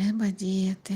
Треба діяти.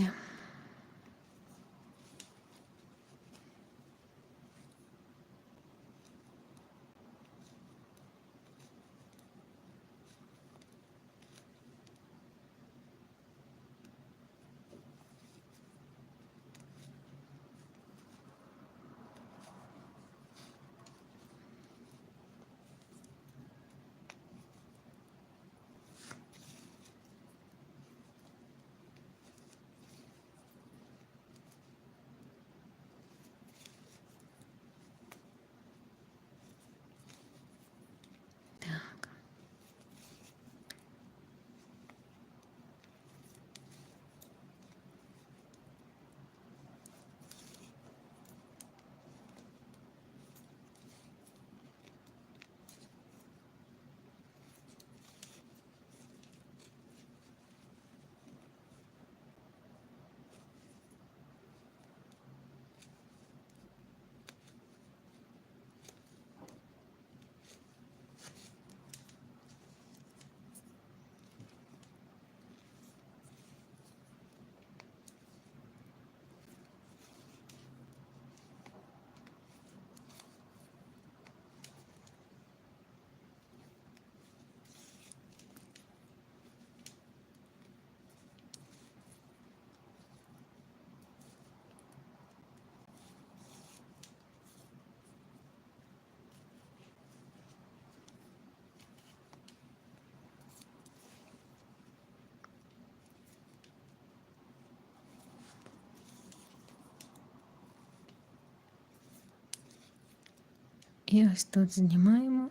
І ось тут знімаємо.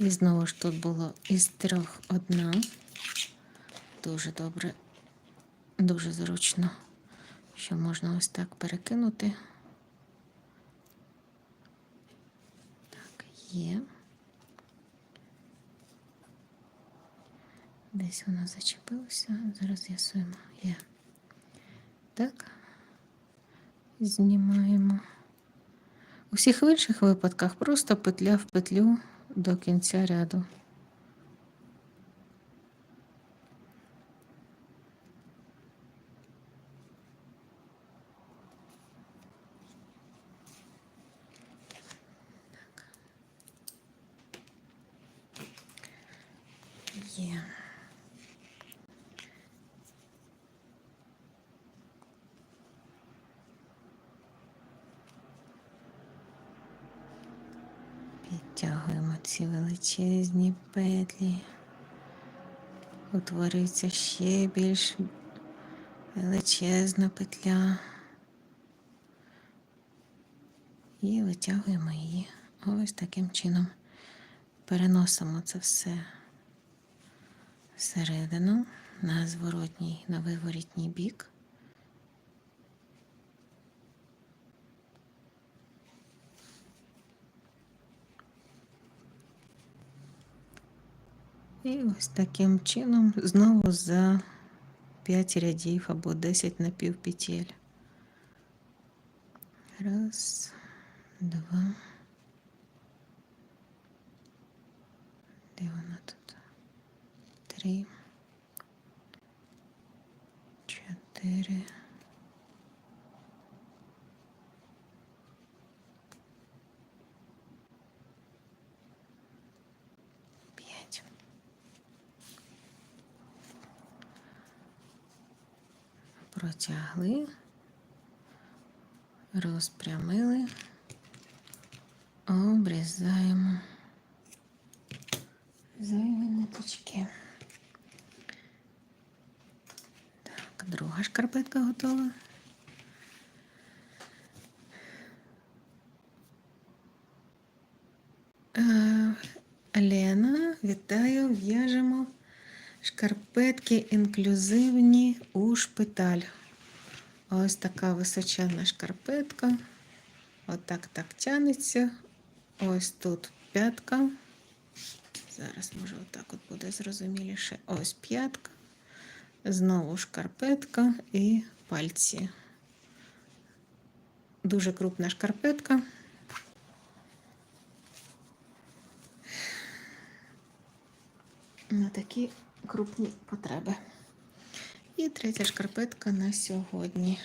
І знову ж тут було із трьох одна. Дуже добре, дуже зручно, що можна ось так перекинути. Так, є. Десь воно зачепилося. Зараз з'ясуємо. Є. Так. Знімаємо. Всіх інших випадках просто петля в петлю до кінця ряду. Є. Підтягуємо ці величезні петлі. Утворюється ще більш величезна петля. І витягуємо її ось таким чином. Переносимо це все всередину на зворотній, на виворітній бік. І ось таким чином знову за 5 рядів або 10 напівпетель. Раз, два. Де вона тут? Три. Чотири. Протягли, розпрямили, обрізаємо зайві ниточки. Так, друга шкарпетка готова. Е, Лена, вітаю, в'яжемо шкарпетки інклюзивні у шпиталь. Ось така височенна шкарпетка. Отак так тянеться. Ось тут п'ятка. Зараз, може, отак от буде зрозуміліше. Ось п'ятка. Знову шкарпетка і пальці. Дуже крупна шкарпетка. На такі крупні потреби. І третя шкарпетка на сьогодні.